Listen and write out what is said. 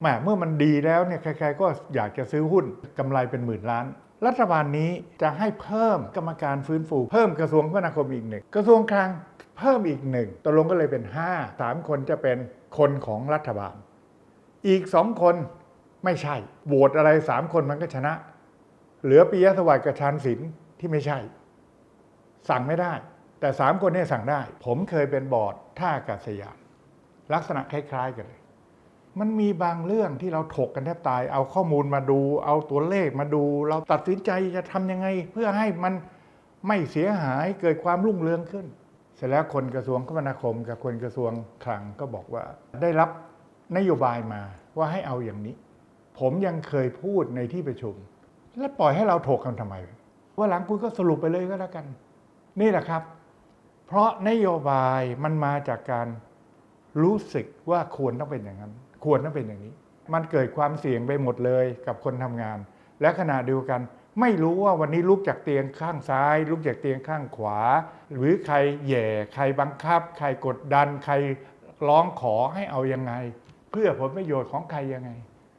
แหมเมื่อมันดีแล้วเนี่ยใครๆก็อยากจะซื้อหุ้นกำไรเป็นหมื่นล้าน รัฐบาลนี้จะให้เพิ่มกรรมการฟื้นฟู เพิ่มกระทรวงคมนาคมอีกหนึ่งกระทรวงคลังเพิ่มอีกหนึ่งตกลงก็เลยเป็น 5 3 คนจะเป็นคนของรัฐบาล อีกสองคนไม่ใช่โหวตอะไรสามคนมันก็ชนะ เหลือปิยะสวัสดิ์กับชานศิลป์ที่ไม่ใช่ สั่งไม่ได้ แต่สามคนนี้สั่งได้ ผมเคยเป็นบอร์ดท่าอากาศยานลักษณะคล้ายๆกันเลย มันมีบางเรื่องที่เราถกกันแทบตาย เอาข้อมูลมาดู เอาตัวเลขมาดู เราตัดสินใจจะทำยังไง เพื่อให้มันไม่เสียหายเกิดความรุ่งเรืองขึ้น เสร็จแล้วคนกระทรวงคมนาคม กับคนกระทรวงคลังก็บอกว่า ได้รับนโยบายมาว่าให้เอาอย่างนี้ ผมยังเคยพูดในที่ประชุม แล้วปล่อยให้เราถกกันทำไม ว่าหลังคุณก็สรุปไปเลยก็แล้วกัน นี่แหละครับ เพราะนโยบายมันมาจากการ รู้สึกว่าควรต้องเป็นอย่างนั้น ควรต้องเป็นอย่างนี้ มันเกิดความเสี่ยงไปหมดเลยกับคนทำงาน และขณะเดียวกันไม่รู้ว่าวันนี้ลุกจากเตียงข้างซ้าย ลุกจากเตียงข้างขวา หรือใครแหย่ใครบังคับ ใครกดดัน ใครร้องขอให้เอายังไง เพื่อผลประโยชน์ของใครยังไง